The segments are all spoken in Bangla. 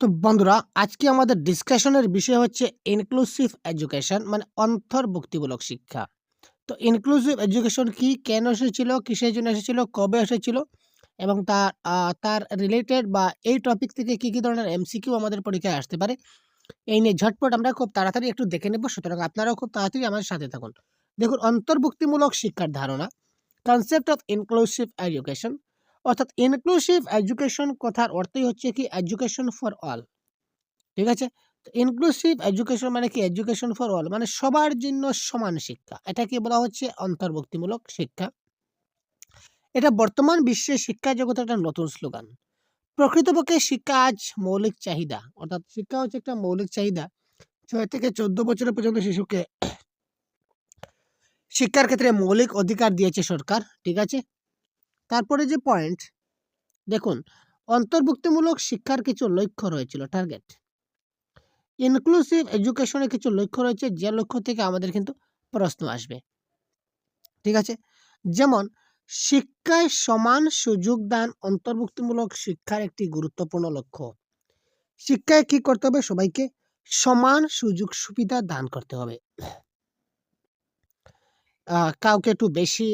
তো বন্ধুরা, আজকে আমাদের ডিসকাশনের বিষয় হচ্ছে ইনক্লুসিভ এডুকেশন মানে অন্তর্ভুক্তিমূলক শিক্ষা। তো ইনক্লুসিভ এডুকেশন কি, কেন এসেছিল, কিসের জন্য এসেছিল, কবে এসেছিল, এবং তার তার রিলেটেড বা এই টপিক থেকে কি, কী ধরনের এমসিকিউ আমাদের পরীক্ষায় আসতে পারে, এই নিয়ে ঝটপট আমরা খুব তাড়াতাড়ি একটু দেখে নেব, সুতরাং আপনারাও খুব তাড়াতাড়ি আমাদের সাথে থাকুন। দেখুন, অন্তর্ভুক্তিমূলক শিক্ষার ধারণা কনসেপ্ট অফ ইনক্লুসিভ এডুকেশন অর্থাৎ ইনক্লুসিভ এডুকেশন কথার অর্থই হচ্ছে কি এডুকেশন ফর অল ঠিক আছে? ইনক্লুসিভ এডুকেশন মানে কি? এডুকেশন ফর অল মানে সবার জন্য সমান শিক্ষা। এটাকে বলা হচ্ছে অন্তর্ভুক্তিমূলক শিক্ষা। এটা বর্তমান বিশ্বের শিক্ষা জগতের একটা নতুন স্লোগান। প্রকৃতপক্ষে শিক্ষা আজ মৌলিক চাহিদা, অর্থাৎ শিক্ষা হচ্ছে একটা মৌলিক চাহিদা। ছয় থেকে চোদ্দ বছরের পর্যন্ত শিশুকে শিক্ষার ক্ষেত্রে মৌলিক অধিকার দিয়েছে সরকার, ঠিক আছে? তারপরে যে পয়েন্ট দেখুন, অন্তর্ভুক্তিমূলক শিক্ষার কিছু লক্ষ্য রয়েছিল টার্গেট ইনক্লুসিভ এডুকেশনের কিছু লক্ষ্য রয়েছে, যে লক্ষ্য থেকে আমাদের কিন্তু প্রশ্ন আসবে। ঠিক আছে? যেমন, শিক্ষায় সমান সুযোগ দান অন্তর্ভুক্তিমূলক শিক্ষার একটি গুরুত্বপূর্ণ লক্ষ্য। শিক্ষায় কি করতে হবে? সবাইকে সমান সুযোগ সুবিধা দান করতে হবে। কাউকে একটু বেশি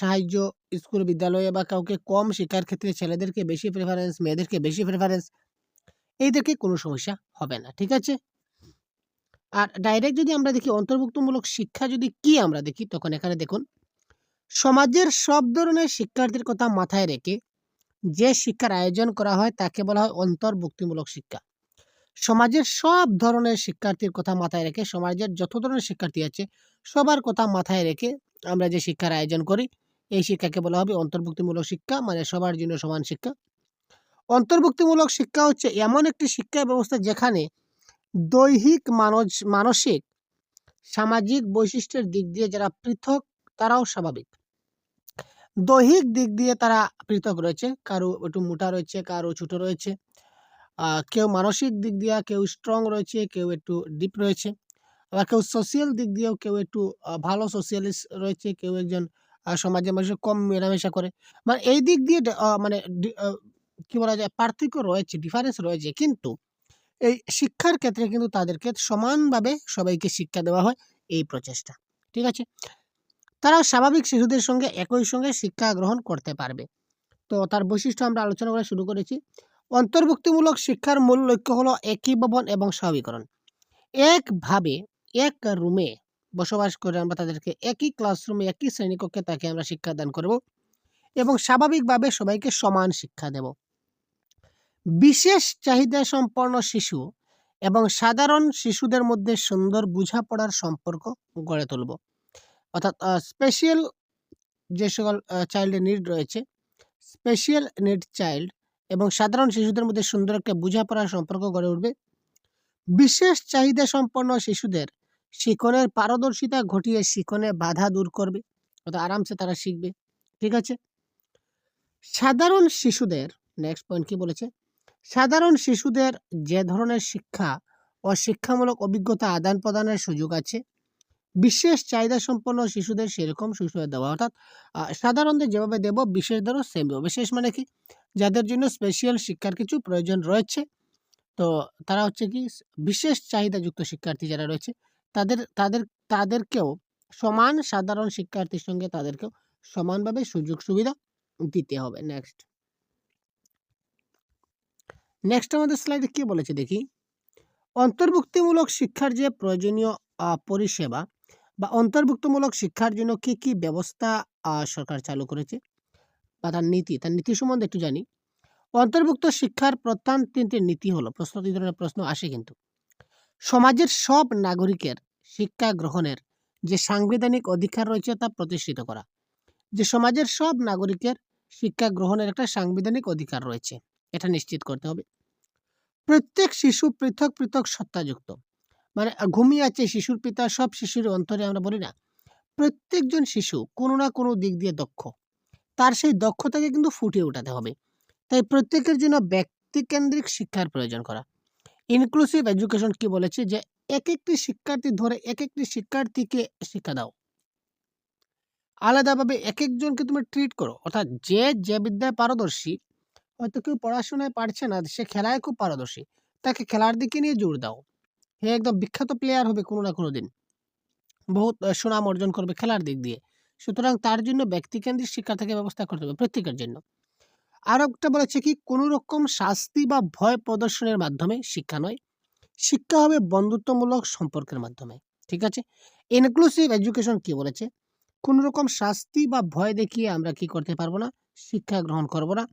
সাহায্য স্কুল, বিদ্যালয়ে বা কাউকে কম শিক্ষার ক্ষেত্রে ছেলেদেরকে বেশি প্রেফারেন্স মেয়েদেরকে বেশি প্রেফারেন্স এইদেরকে কোনো সমস্যা হবে না, ঠিক আছে? আর ডাইরেক্ট যদি আমরা দেখি, অন্তর্ভুক্তমূলক শিক্ষা যদি কি আমরা দেখি, তখন এখানে দেখুন, সমাজের সব ধরনের শিক্ষার্থীর কথা মাথায় রেখে যে শিক্ষার আয়োজন করা হয়, তাকে বলা হয় অন্তর্ভুক্তিমূলক শিক্ষা। সমাজের সব ধরনের শিক্ষার্থীর কথা মাথায় রেখে, সমাজের যত ধরনের শিক্ষার্থী আছে, সবার কথা মাথায় রেখে আমরা যে শিক্ষার আয়োজন করি এই শিক্ষাকে বলা হবে অন্তর্ভুক্তিমূলক শিক্ষা মানে সবার জন্য সমান শিক্ষা। অন্তর্ভুক্তিমূলক শিক্ষা হচ্ছে এমন একটি শিক্ষা ব্যবস্থা যেখানে দৈহিক মানস মানসিক, সামাজিক বৈশিষ্ট্যের দিক দিয়ে যারা পৃথক, তারাও স্বাভাবিক। দৈহিক দিক দিয়ে তারা পৃথক রয়েছে, কারও একটু মোটা রয়েছে, কারও ছোটো রয়েছে। কেউ মানসিক দিক দিয়ে কেউ স্ট্রং রয়েছে, কেউ একটু ডিপ রয়েছে। আবার কেউ সোশিয়াল দিক দিয়েও কেউ একটু ভালো সোশিয়ালিস্ট রয়েছে, কেউ একজন আহ, সমাজের মানুষের কম মেলামেশা করে। মানে এই দিক দিয়ে মানে কি বলা যায় পার্থক্য রয়েছে ডিফারেন্স রয়েছে। কিন্তু এই শিক্ষার ক্ষেত্রে কিন্তু তাদেরকে সমানভাবে সবাইকে শিক্ষা দেওয়া হয় এই প্রচেষ্টা। ঠিক আছে? তারা স্বাভাবিক শিশুদের সঙ্গে একই সঙ্গে শিক্ষা গ্রহণ করতে পারবে। তো তার বৈশিষ্ট্য আমরা আলোচনা করা শুরু করেছি। অন্তর্ভুক্তিমূলক শিক্ষার মূল লক্ষ্য হলো একীভবন এবং স্বাভাবিকরণ একভাবে এক রুমে বসবাস করে আমরা তাদেরকে একই ক্লাসরুমে একই শ্রেণীকক্ষে তাকে আমরা শিক্ষাদান করব এবং স্বাভাবিকভাবে সবাইকে সমান শিক্ষা দেব। বিশেষ চাহিদা সম্পন্ন শিশু এবং সাধারণ শিশুদের মধ্যে সুন্দর বোঝাপড়ার সম্পর্ক গড়ে তুলব। অর্থাৎ স্পেশাল যে সকল চাইল্ডের নিড রয়েছে স্পেশাল নিড চাইল্ড এবং সাধারণ শিশুদের মধ্যে সুন্দর একটা বোঝাপড়ার সম্পর্ক গড়ে উঠবে। বিশেষ চাহিদা সম্পন্ন শিশুদের শিখনের পারদর্শিতা ঘটিয়ে শিখনে বাধা দূর করবে। অর্থাৎ আরামসে তারা শিখবে। ঠিক আছে? সাধারণ শিশুদের নেক্সট পয়েন্ট কি বলেছে? সাধারণ শিশুদের যে ধরনের শিক্ষা ও শিক্ষামূলক অভিজ্ঞতা আদান প্রদানের সুযোগ আছে, বিশেষ চাহিদা সম্পন্ন শিশুদের সেরকম সুযোগ দেওয়া। অর্থাৎ সাধারণদের যেভাবে দেব বিশেষদেরও সেম দেবো। বিশেষ মানে কি? যাদের জন্য স্পেশাল শিক্ষার কিছু প্রয়োজন রয়েছে। তো তারা হচ্ছে কি, বিশেষ চাহিদাযুক্ত শিক্ষার্থী যারা রয়েছে তাদের তাদের, তাদেরকেও সমান সাধারণ শিক্ষার্থীর সঙ্গে তাদেরকেও সমানভাবে সুযোগ সুবিধা দিতে হবে। নেক্সট নেক্সট আমাদের স্লাইডে কি বলেছে দেখি? অন্তর্ভুক্তিমূলক শিক্ষার যে প্রয়োজনীয় পরিষেবা বা অন্তর্ভুক্তমূলক শিক্ষার জন্য কি কি ব্যবস্থা সরকার চালু করেছে বা তার নীতি তার নীতি সম্বন্ধে একটু জানি। অন্তর্ভুক্ত শিক্ষার প্রধান তিনটি নীতি হলো, প্রশ্ন এই ধরনের প্রশ্ন আসে কিন্তু। সমাজের সব নাগরিকের শিক্ষা গ্রহণের যে সাংবিধানিক অধিকার রয়েছে তা প্রতিষ্ঠিত করা। যে সমাজের সব নাগরিকের শিক্ষা গ্রহণের একটা সাংবিধানিক অধিকার রয়েছে, এটা নিশ্চিত করতে হবে। প্রত্যেক শিশু পৃথক পৃথক সত্তাযুক্ত। মানে ঘুমিয়ে আছে শিশুর পিতা, সব শিশুর অন্তরে আমরা বলি না। প্রত্যেকজন শিশু কোনো না কোনো দিক দিয়ে দক্ষ। তার সেই দক্ষতাকে কিন্তু ফুটিয়ে উঠাতে হবে। তাই প্রত্যেকের জন্য ব্যক্তিকেন্দ্রিক শিক্ষার প্রয়োজন করা। ইনক্লুসিভ এডুকেশন কি বলেছে যে এক একটি শিক্ষার্থী ধরে এক একটি শিক্ষার্থীকে শিক্ষা দাও। আলাদাভাবে এক একজনকে তুমি ট্রিট করো। অর্থাৎ যে যে বিদ্যায় পারদর্শী, হয়তো কেউ পড়াশোনায় পারছে না, সে খেলায় খুব পারদর্শী, তাকে খেলার দিকে নিয়ে জোর দাও। সে একদম বিখ্যাত প্লেয়ার হবে কোনো না কোনো দিন। বহুত সুনাম অর্জন করবে খেলার দিক দিয়ে। সুতরাং তার জন্য ব্যক্তিকেন্দ্রিক শিক্ষা থেকে ব্যবস্থা করতে হবে প্রত্যেকের জন্য। আরও একটা বলেছে কি কোনো রকম শাস্তি বা ভয় প্রদর্শনের মাধ্যমে শিক্ষা নয়। শিক্ষা হবে বন্ধুত্বমূলক সম্পর্কের মাধ্যমে, ঠিক আছে? ইনক্লুসিভ এডুকেশন কি বলেছে? কোনো রকম শাস্তি বা ভয় দেখিয়ে আমরা কি করতে পারব না? শিক্ষা গ্রহণ করব না।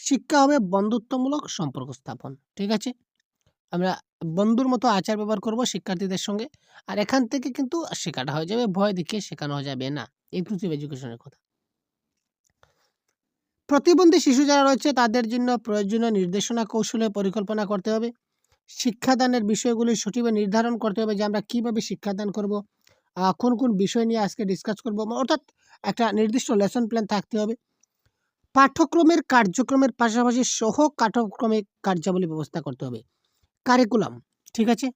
শিক্ষা হবে বন্ধুত্বমূলক সম্পর্ক স্থাপন, ঠিক আছে? আমরা বন্ধুর মতো আচার ব্যবহার করব শিক্ষার্থীদের সঙ্গে। আর এখান থেকে কিন্তু শেখাটা হয়ে যাবে, ভয় দেখিয়ে শেখানো যাবে না ইনক্লুসিভ এডুকেশনের কথা। প্রতিবন্ধী শিশু যারা রয়েছে, তাদের জন্য প্রয়োজনীয় নির্দেশনা কৌশলে পরিকল্পনা করতে হবে। শিক্ষাদানের বিষয়গুলি সঠিকভাবে নির্ধারণ করতে হবে যে আমরা কীভাবে শিক্ষাদান করব কোন কোন বিষয় নিয়ে আজকে ডিসকাস করব, অর্থাৎ একটা নির্দিষ্ট লেসন প্ল্যান থাকতে হবে। পাঠ্যক্রমের কার্যক্রমের পাশাপাশি সহ কাঠক্রমিক কার্যাবলী ব্যবস্থা করতে হবে। কারিকুলাম ঠিক আছে?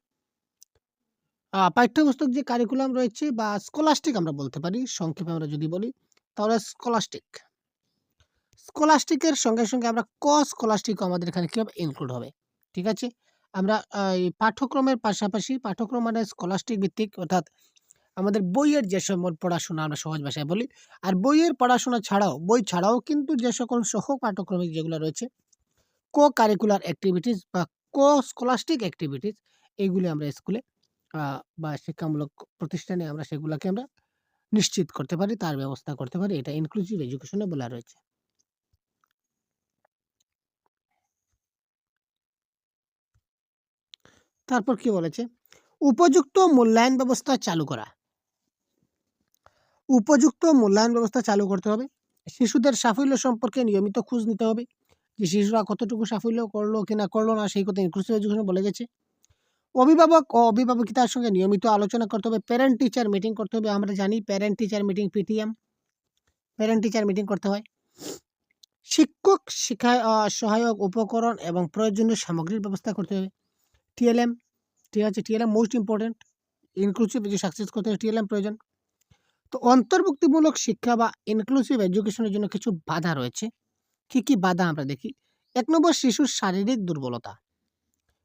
পাঠ্যপুস্তক যে কারিকুলাম রয়েছে বা স্কলাস্টিক আমরা বলতে পারি, সংক্ষেপে আমরা যদি বলি, তাহলে স্কলাস্টিক স্কলাস্টিকের সঙ্গে সঙ্গে আমরা ক স্কলাস্টিকও আমাদের এখানে কী হবে ইনক্লুড হবে? ঠিক আছে? আমরা এই পাঠ্যক্রমের পাশাপাশি পাঠ্যক্রম মানে স্কলাস্টিক ভিত্তিক অর্থাৎ আমাদের বইয়ের যে সকল পড়াশোনা আমরা সহজ ভাষায় বলি, আর বইয়ের পড়াশোনা ছাড়াও, বই ছাড়াও কিন্তু যে সকল সহ পাঠ্যক্রমিক যেগুলো রয়েছে কো কারিকুলার অ্যাক্টিভিটিস বা কো স্কলাস্টিক অ্যাক্টিভিটিস এইগুলি আমরা স্কুলে বা শিক্ষামূলক প্রতিষ্ঠানে আমরা সেগুলোকে আমরা নিশ্চিত করতে পারি, তার ব্যবস্থা করতে পারি, এটা ইনক্লুসিভ এডুকেশনে বলা রয়েছে। তারপর কি বলেছে? উপযুক্ত মূল্যায়ন ব্যবস্থা চালু করা। উপযুক্ত মূল্যায়ন ব্যবস্থা চালু করতে হবে। শিশুদের সাফল্য সম্পর্কে নিয়মিত খোঁজ নিতে হবে। যে শিশুরা কতটুকু সাফল্য করল কি না করল না, সেই কথা ইনক্লুসিভ এডুকেশন বলে গেছে। অভিভাবক ও অভিভাবকিতার সঙ্গে নিয়মিত আলোচনা করতে হবে। প্যারেন্ট টিচার মিটিং করতে হবে। আমরা জানি parent teacher meeting PTM parent teacher meeting করতে হয়। শিক্ষক, শিক্ষায় সহায়ক, উপকরণ এবং প্রয়োজনীয় সামগ্রীর ব্যবস্থা করতে হবে। টিএলএম, ঠিক আছে? টিএলএম মোস্ট ইম্পর্টেন্ট ইনক্লুসিভ যে সাকসেস করতে হবে টিএলএম প্রয়োজন। তো অন্তর্ভুক্তিমূলক শিক্ষা বা ইনক্লুসিভ এডুকেশনের জন্য কিছু বাধা রয়েছে। কি কি বাধা আমরা দেখি? এক নম্বর, শিশুর শারীরিক দুর্বলতা।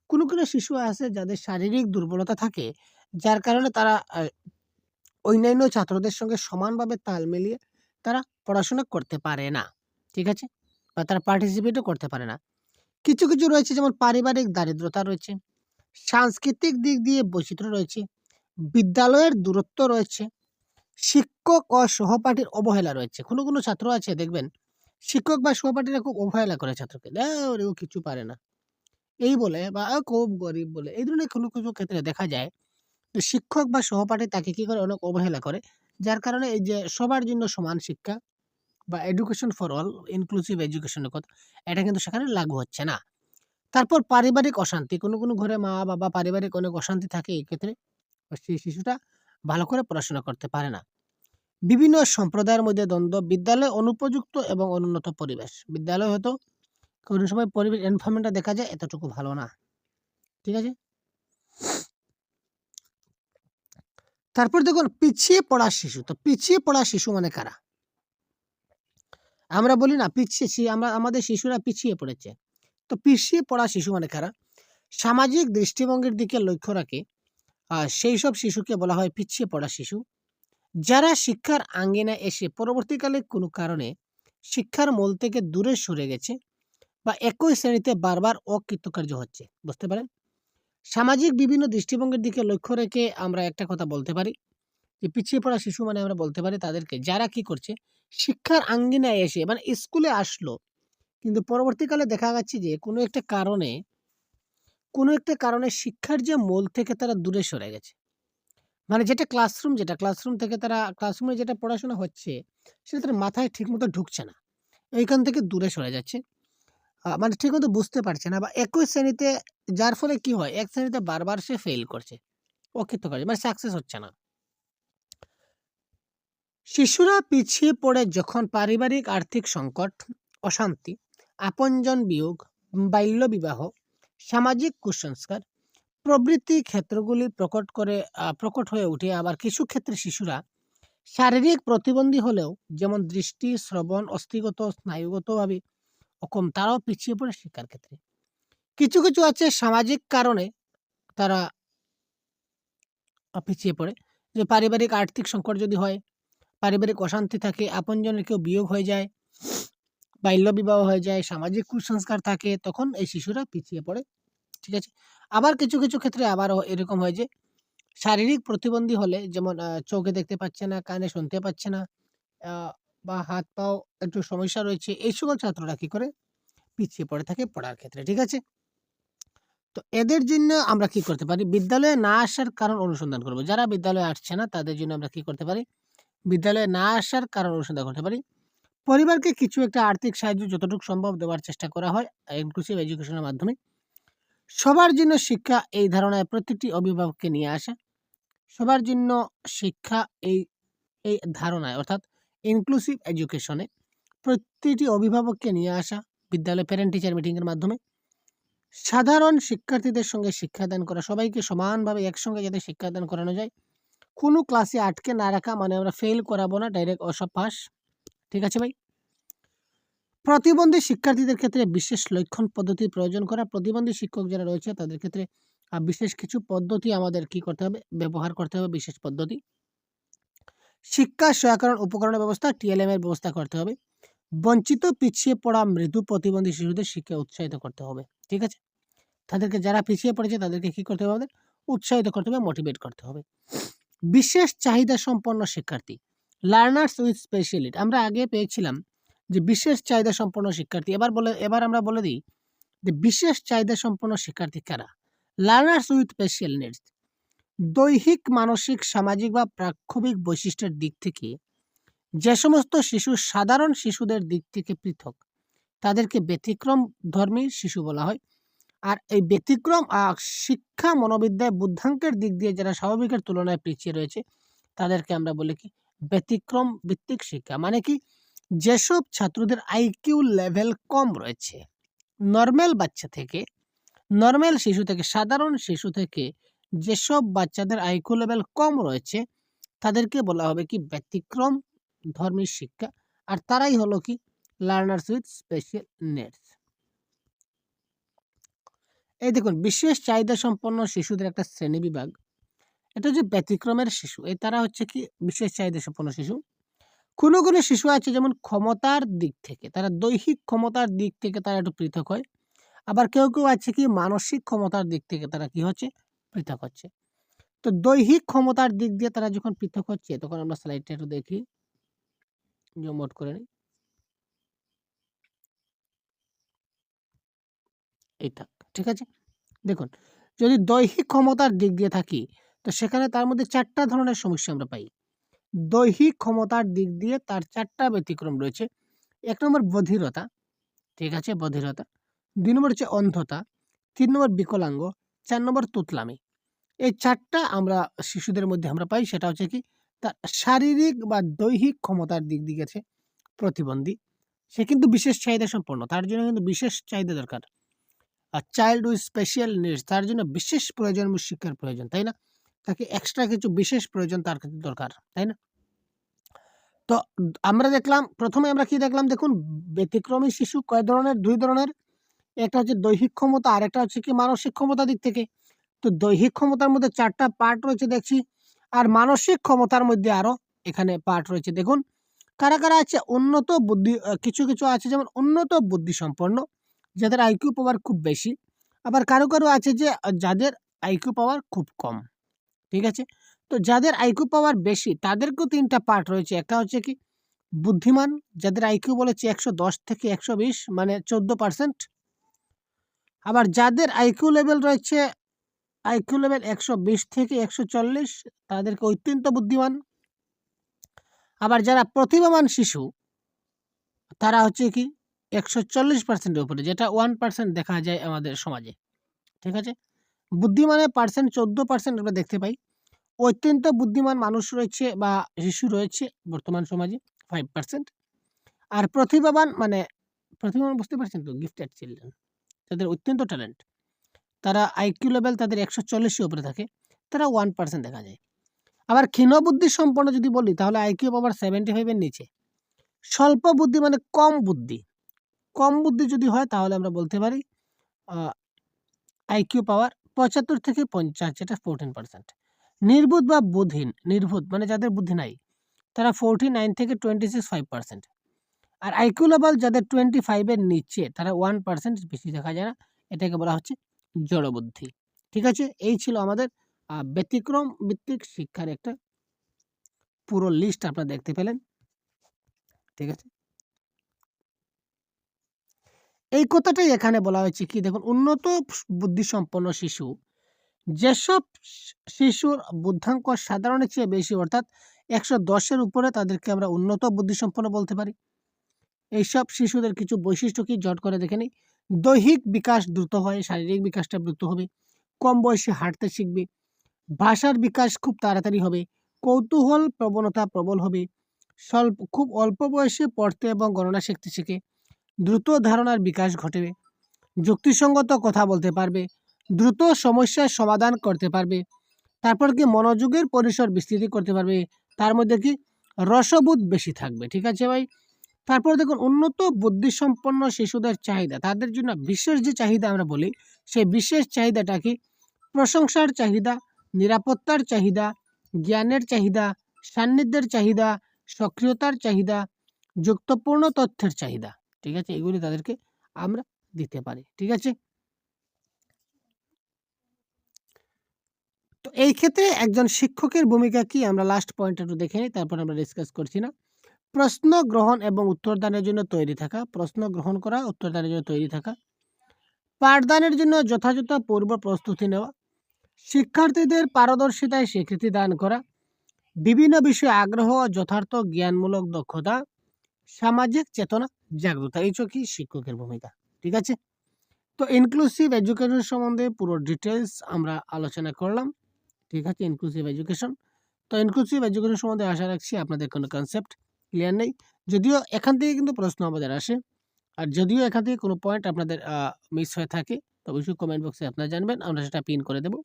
কোনো কোনো শিশু আছে যাদের শারীরিক দুর্বলতা থাকে, যার কারণে তারা অন্যান্য ছাত্রদের সঙ্গে সমানভাবে তাল মিলিয়ে তারা পড়াশোনা করতে পারে না, ঠিক আছে? বা তারা পার্টিসিপেটও করতে পারে না। কিছু কিছু রয়েছে, যেমন পারিবারিক দারিদ্রতা রয়েছে। সাংস্কৃতিক দিক দিয়ে বৈচিত্র্য রয়েছে, বিদ্যালয়ের দূরত্ব রয়েছে, শিক্ষক ও সহপাঠীর অবহেলা রয়েছে। কোনো কোনো ছাত্র আছে, দেখবেন, শিক্ষক বা সহপাঠীরা খুব অবহেলা করে ছাত্রকে। ও কিছু পারে না। এই বলে বা খুব গরিব বলে। এই ধরনের কোনো কিছু ক্ষেত্রে দেখা যায় যে শিক্ষক বা সহপাঠী তাকে কি করে? অনেক অবহেলা করে। যার কারণে এই যে সবার জন্য সমান শিক্ষা বা এডুকেশন ফর অল ইনক্লুসিভ এডুকেশনের কথা, এটা কিন্তু সেখানে লাগু হচ্ছে না। তারপর পারিবারিক অশান্তি। কোনো কোনো ঘরে মা বাবা পারিবারিক অনেক অশান্তি থাকে, এই ক্ষেত্রে সেই শিশুটা ভালো করে পড়াশোনা করতে পারে না। বিভিন্ন সম্প্রদায়ের মধ্যে দ্বন্দ্ব, বিদ্যালয় অনুপযুক্ত এবং অনুন্নত পরিবেশ। বিদ্যালয় হয়তো কোনো সময় পরিবেশ এনভায়রনমেন্টটা দেখা যায়, এতটুকু ভালো না। ঠিক আছে? তারপর দেখুন, পিছিয়ে পড়া শিশু। তো পিছিয়ে পড়া শিশু মানে কারা? আমরা বলি না, পিছিয়ে আমরা, আমাদের শিশুরা পিছিয়ে পড়েছে। তো পিছিয়ে পড়া শিশু মানে কারা সামাজিক দৃষ্টিভঙ্গির দিকে লক্ষ্য রাখে। সেই সব শিশুকে বলা হয় পিছিয়ে পড়া শিশু। যারা শিক্ষার আঙ্গিনায় এসে পরবর্তীকালে কোনো কারণে শিক্ষার মূল থেকে দূরে সরে গেছে বা একই শ্রেণীতে বারবার অকৃতকার্য হচ্ছে, বুঝতে পারেন? সামাজিক বিভিন্ন দৃষ্টিভঙ্গির দিকে লক্ষ্য রেখে আমরা একটা কথা বলতে পারি, যে পিছিয়ে পড়া শিশু মানে আমরা বলতে পারি তাদেরকে, যারা কি করছে, শিক্ষার আঙ্গিনায় এসে মানে স্কুলে আসলো কিন্তু পরবর্তীকালে দেখা যাচ্ছে যে, কোনো একটা কারণে, কোনো একটা কারণে শিক্ষার যে মূল থেকে তারা দূরে সরে গেছে। মানে যেটা ক্লাসরুম যেটা ক্লাসরুম থেকে তারা ক্লাসরুমে যেটা পড়াশোনা হচ্ছে, সেটা তার মাথায় ঠিকমতো ঢুকছে না। এইখান থেকে দূরে সরে যাচ্ছে। মানে ঠিকমতো বুঝতে পারছে না বা একই শ্রেণীতে, যার ফলে কি হয়, এক শ্রেণীতে বারবার সে ফেল করছে। অকৃতকার্য মানে সাকসেস হচ্ছে না। শিশুরা পিছিয়ে পড়ে যখন পারিবারিক আর্থিক সংকট, অশান্তি আপনজন বিয়োগ বাল্যবিবাহ সামাজিক কুসংস্কার প্রবৃত্তি ক্ষেত্রগুলি প্রকট করে প্রকট হয়ে উঠে আবার কিছু ক্ষেত্রে শিশুরা শারীরিক প্রতিবন্ধী হলেও যেমন দৃষ্টি শ্রবণ অস্থিগত স্নায়ুগতভাবে অক্ষম তারাও পিছিয়ে পড়ে শিক্ষার ক্ষেত্রে কিছু কিছু আছে সামাজিক কারণে তারা পিছিয়ে পড়ে। যে পারিবারিক আর্থিক সংকট যদি হয়, পারিবারিক অশান্তি থাকে, আপনজনের কেউ বিয়োগ হয়ে যায়, বাল্যবিবাহ হয়ে যায়, সামাজিক কুসংস্কার থাকে, তখন এই শিশুরা পিছিয়ে পড়ে। ঠিক আছে? আবার কিছু, কিছু ক্ষেত্রে আবারও এরকম হয় যে শারীরিক প্রতিবন্ধী হলে যেমন চোখে দেখতে পাচ্ছে না, কানে শুনতে পাচ্ছে না, বা হাত পাও একটু সমস্যা রয়েছে, এই সকল ছাত্ররা কি করে? পিছিয়ে পড়ে থাকে পড়ার ক্ষেত্রে। ঠিক আছে? তো এদের জন্য আমরা কি করতে পারি? বিদ্যালয়ে না আসার কারণ অনুসন্ধান করব। যারা বিদ্যালয়ে আসছে না তাদের জন্য আমরা কি করতে পারি? বিদ্যালয়ে না আসার কারণ অনুসন্ধান করতে পারি। পরিবারকে কিছু একটা আর্থিক সাহায্য যতটুকু সম্ভব দেওয়ার চেষ্টা করা হয় ইনক্লুসিভ এডুকেশনের মাধ্যমে। সবার জন্য শিক্ষা এই ধারণায় প্রত্যেকটি অভিভাবককে নিয়ে আসা। সবার জন্য শিক্ষা এই এই ধারণায় অর্থাৎ ইনক্লুসিভ এডুকেশনে প্রতিটি অভিভাবককে নিয়ে আসা বিদ্যালয়ে প্যারেন্ট টিচার মিটিংয়ের মাধ্যমে। সাধারণ শিক্ষার্থীদের সঙ্গে শিক্ষাদান করা, সবাইকে সমানভাবে একসঙ্গে যাতে শিক্ষাদান করানো যায়। কোনো ক্লাসে আটকে না রাখা মানে আমরা ফেল করাবো না, ডাইরেক্ট অসব। ঠিক আছে ভাই? প্রতিবন্ধী শিক্ষার্থীদের ক্ষেত্রে বিশেষ লক্ষণ পদ্ধতির প্রয়োজন করা। প্রতিবন্ধী শিক্ষক যারা রয়েছে তাদের ক্ষেত্রে বিশেষ কিছু পদ্ধতি আমাদের কি করতে হবে? ব্যবহার করতে হবে বিশেষ পদ্ধতি। শিক্ষা সহায়করণ উপকরণের ব্যবস্থা টিএলএম এর ব্যবস্থা করতে হবে। বঞ্চিত, পিছিয়ে পড়া, মৃদু প্রতিবন্ধী শিশুদের শিক্ষা উৎসাহিত করতে হবে। ঠিক আছে? তাদেরকে যারা পিছিয়ে পড়েছে তাদেরকে কি করতে হবে আমাদের? উৎসাহিত করতে হবে, মোটিভেট করতে হবে। বিশেষ চাহিদা সম্পন্ন শিক্ষার্থী লার্নার্স উইথ স্পেশাল নিড আমরা আগে পেয়েছিলাম যে বিশেষ চাহিদা সম্পন্ন শিক্ষার্থী। এবার বলে এবার আমরা বলে দিই যে বিশেষ চাহিদা সম্পন্ন শিক্ষার্থী কারা? লার্নার্স উইথ স্পেশাল নিডস দৈহিক, মানসিক, সামাজিক বা প্রাক্ষবিক বৈশিষ্ট্যের দিক থেকে যে সমস্ত শিশু সাধারণ শিশুদের দিক থেকে পৃথক, তাদেরকে ব্যতিক্রমধর্মী শিশু বলা হয়। আর এই ব্যতিক্রম শিক্ষা মনোবিদ্যায় বুদ্ধাঙ্কের দিক দিয়ে যারা স্বাভাবিকের তুলনায় পিছিয়ে রয়েছে, তাদেরকে আমরা বলি কি? ব্যতিক্রম ভিত্তিক শিক্ষা। মানে কি? যেসব ছাত্রদের আইকিউ লেভেল কম রয়েছে, নরমাল বাচ্চা থেকে, নরমাল শিশু থেকে, সাধারণ শিশু থেকে যেসব বাচ্চাদের আইকিউ লেভেল কম রয়েছে, তাদেরকে বলা হবে কি? ব্যতিক্রমধর্মী শিক্ষা। আর তারাই হলো কি? লার্নার্স উইথ স্পেশাল নেটস এই দেখুন বিশেষ চাহিদা সম্পন্ন শিশুদের একটা শ্রেণীবিভাগ। এটা হচ্ছে ব্যতিক্রমের শিশু। এই তারা হচ্ছে কি? বিশেষ চাহিদা সম্পন্ন শিশু। কোনো, কোনো শিশু আছে যেমন ক্ষমতার দিক থেকে, তারা দৈহিক ক্ষমতার দিক থেকে তারা একটু পৃথক হয়। আবার কেউ, কেউ আছে কি? মানসিক ক্ষমতার দিক থেকে তারা কি হচ্ছে? পৃথক হচ্ছে। তো দৈহিক ক্ষমতার দিক দিয়ে তারা যখন পৃথক হচ্ছে তখন আমরা স্লাইডটা একটু দেখি। আউট করে নিই। এইটা। ঠিক আছে? দেখুন, যদি দৈহিক ক্ষমতার দিক দিয়ে থাকি, তো সেখানে তার মধ্যে চারটা ধরনের সমস্যা আমরা পাই। দৈহিক ক্ষমতার দিক দিয়ে তার চারটা ব্যতিক্রম রয়েছে। এক নম্বর বধিরতা, ঠিক আছে? বধিরতা। দুই নম্বর হচ্ছে অন্ধতা, তিন নম্বর বিকলাঙ্গ, চার নম্বর তুতলামি। এই চারটা আমরা শিশুদের মধ্যে আমরা পাই সেটা হচ্ছে কি? তার শারীরিক বা দৈহিক ক্ষমতার দিক দিয়ে গেছে প্রতিবন্ধী। সে কিন্তু বিশেষ চাহিদা সম্পন্ন। তার জন্য কিন্তু বিশেষ চাহিদা দরকার। আর চাইল্ড উইথ স্পেশাল নিডস তার জন্য বিশেষ প্রয়োজন শিক্ষার প্রয়োজন, তাই না? তাকে এক্সট্রা কিছু বিশেষ প্রয়োজন তার ক্ষেত্রে দরকার, তাই না? তো আমরা দেখলাম প্রথমে আমরা কি দেখলাম দেখুন ব্যতিক্রমী শিশু কয় ধরনের? দুই ধরনের। একটা হচ্ছে দৈহিক ক্ষমতা আর একটা হচ্ছে কি মানসিক ক্ষমতার দিক থেকে। তো দৈহিক ক্ষমতার মধ্যে চারটা পার্ট রয়েছে দেখছি। আর মানসিক ক্ষমতার মধ্যে আরও এখানে পার্ট রয়েছে দেখুন। কারা, কারা আছে? উন্নত বুদ্ধি কিছু, কিছু আছে যেমন উন্নত বুদ্ধিসম্পন্ন, যাদের আইকিউ পাওয়ার খুব বেশি। আবার কারও, কারও আছে যে যাদের আইকিউ পাওয়ার খুব কম। ঠিক আছে? তো যাদের আইকিউ পাওয়ার বেশি তাদেরকেও ৩ টা পার্ট রয়েছে। একটা হচ্ছে কি? বুদ্ধিমান, যাদের আইকিউ বলেছি ১১০ থেকে ১২০ মানে ১৪%। আবার যাদের আইকিউ লেভেল রয়েছে আইকিউ লেভেল ১২০ থেকে ১৪০ তাদেরকে অত্যন্ত বুদ্ধিমান। আবার যারা প্রতিভাবান শিশু, তারা হচ্ছে কি? একশো চল্লিশ পার্সেন্টের উপরে যেটা ওয়ান পার্সেন্ট দেখা যায় আমাদের সমাজে। ঠিক আছে? বুদ্ধিমানের পার্সেন্ট ১৪% আমরা দেখতে পাই। অত্যন্ত বুদ্ধিমান মানুষ রয়েছে বা শিশু রয়েছে বর্তমান সমাজে 5%। আর প্রতিভাবান মানে প্রতিভাবান বুঝতে পারছেন তো? গিফটেড চিলড্রেন যাদের অত্যন্ত ট্যালেন্ট। তারা আইকিউ লেভেল তাদের ১৪০ এর উপরে থাকে। তারা 1% দেখা যায়। আবার ক্ষীণ বুদ্ধি সম্পন্ন যদি বলি, তাহলে আইকিউ পাওয়ার 75 এর নিচে। স্বল্প বুদ্ধি মানে কম বুদ্ধি। কম বুদ্ধি যদি হয়, তাহলে আমরা বলতে পারি আইকিউ পাওয়ার পঁচাত্তর থেকে পঞ্চাশ যেটা ফোরটিন পার্সেন্ট নির্বোধ বা বুধহীন নির্বোধ মানে যাদের বুদ্ধি নাই, তারা ফোরটি নাইন থেকে টোয়েন্টি সিক্স ফাইভ পার্সেন্ট আর আইকিউ লেভেল যাদের টোয়েন্টি ফাইভের নিচে, তারা ওয়ান পার্সেন্ট বেশি দেখা যায় না, এটাকে বলা হচ্ছে জড়বুদ্ধি ঠিক আছে? এই ছিল আমাদের ব্যতিক্রম ভিত্তিক শিক্ষার একটা পুরো লিস্ট আপনারা দেখতে পেলেন। ঠিক আছে? এই কথাটাই এখানে বলা হয়েছে কি, দেখুন, উন্নত বুদ্ধিসম্পন্ন শিশু, যেসব শিশুর বুদ্ধাঙ্ক সাধারণের চেয়ে বেশি, অর্থাৎ একশো দশের উপরে তাদেরকে আমরা উন্নত বুদ্ধিসম্পন্ন বলতে পারি। এইসব শিশুদের কিছু বৈশিষ্ট্য কি, জট করে দেখে নিই। দৈহিক বিকাশ দ্রুত হয়, শারীরিক বিকাশটা দ্রুত হবে, কম বয়সে হাঁটতে শিখবে, ভাষার বিকাশ খুব তাড়াতাড়ি হবে, কৌতূহল প্রবণতা প্রবল হবে, স্বল্প, খুব অল্প বয়সে পড়তে এবং গণনা শিখতে শিখে। দ্রুত ধারণার বিকাশ ঘটবে। যুক্তিসঙ্গত কথা বলতে পারবে, দ্রুত সমস্যার সমাধান করতে পারবে, তারপর কি মনোযোগের পরিসর বিস্তৃতি করতে পারবে, তার মধ্যে কি রসবোধ বেশি থাকবে, ঠিক আছে ভাই? তারপর দেখুন, উন্নত বুদ্ধিসম্পন্ন শিশুদের চাহিদা, তাদের জন্য বিশেষ যে চাহিদা আমরা বলি, সেই বিশেষ চাহিদাটা কি? প্রশংসার চাহিদা, নিরাপত্তার চাহিদা, জ্ঞানের চাহিদা, সান্নিধ্যের চাহিদা, সক্রিয়তার চাহিদা, যুক্তপূর্ণ তথ্যের চাহিদা। ঠিক আছে? এগুলি তাদেরকে আমরা দিতে পারি, ঠিক আছে? তো এই ক্ষেত্রে একজন শিক্ষকের ভূমিকা কি? আমরা লাস্ট পয়েন্ট একটু দেখে নিই, তারপর আমরা ডিসকাস করছি না। প্রশ্ন গ্রহণ এবং উত্তরদানের জন্য তৈরি থাকা, প্রশ্ন গ্রহণ করা, উত্তরদানের জন্য তৈরি থাকা, পাঠদানের জন্য যথাযথ পূর্ব প্রস্তুতি নেওয়া, শিক্ষার্থীদের পারদর্শিতায় স্বীকৃতি দান করা, বিভিন্ন বিষয়ে আগ্রহ যথার্থ জ্ঞানমূলক দক্ষতা, সামাজিক চেতনা জাগ্রতা এই কি শিক্ষকের ভূমিকা, ঠিক আছে? তো ইনক্লুসিভ এডুকেশন সম্বন্ধে পুরো ডিটেলস আমরা আলোচনা করলাম, ঠিক আছে? ইনক্লুসিভ এডুকেশন তো ইনক্লুসিভ এডুকেশন সম্বন্ধে আশা রাখছি আপনাদের কোনো কনসেপ্ট ক্লিয়ার নেই। যদিও এখান থেকে কিন্তু প্রশ্ন আমাদের আসে, আর যদিও এখান থেকে কোনো পয়েন্ট আপনাদের মিস হয়ে থাকে, তো অবশ্যই কমেন্ট বক্সে আপনারা জানবেন, আমরা সেটা পিন করে দেব।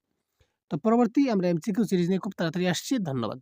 তো পরবর্তী আমরা এমসিকিউ সিরিজ নিয়ে খুব তাড়াতাড়ি আসছি, ধন্যবাদ।